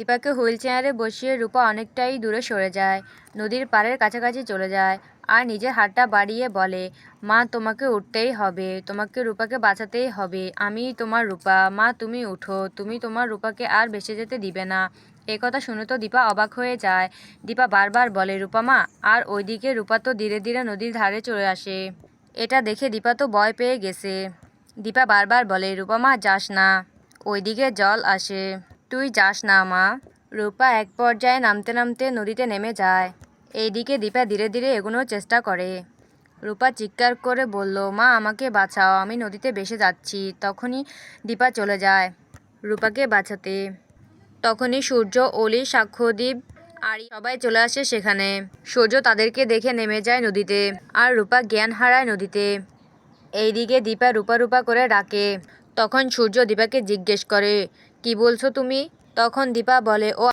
দীপাকে wheel চেয়ারে বসিয়ে রূপা অনেকটাই দূরে সরে যায়, নদীর পাড়ের কাছাকাছি চলে যায় আর নিজের হাতটা বাড়িয়ে বলে, মা, তোমাকে উঠতেই হবে, তোমাকে রূপাকে বাঁচাতেই হবে, আমি তোমার রূপা, মা, তুমি উঠো, তুমি তোমার রূপাকে আর বেঁচে যেতে দিবে না। এ কথা শুনে তো দীপা অবাক হয়ে যায়। দীপা বারবার বলে, রূপা মা, আর ওইদিকে রূপা তো ধীরে ধীরে নদীর ধারে চলে আসে। এটা দেখে দীপা তো ভয় পেয়ে গেছে। দীপা বারবার বলে, রূপা মা, যাস না, ওইদিকে জল আসে। তুই যাস না, মা। রূপা এক পর্যায়ে নামতে নামতে নদীতে নেমে যায়। এইদিকে দীপা ধীরে ধীরে এগোনোর চেষ্টা করে। রূপা চিৎকার করে বলল, মা, আমাকে বাঁচাও, আমি নদীতে ভেসে যাচ্ছি। তখনই দীপা চলে যায় রূপাকে বাঁচাতে। তখনই সূর্য, অলি, সাক্ষ্যদীপ আর সবাই চলে আসে সেখানে। সূর্য তাদেরকে দেখে নেমে যায় নদীতে আর রূপা জ্ঞান হারায় নদীতে। এইদিকে দীপা রূপা রূপা করে ডাকে। তখন সূর্য দীপাকে জিজ্ঞেস করে কি বলছো তুমি? তখন দীপা বলে ও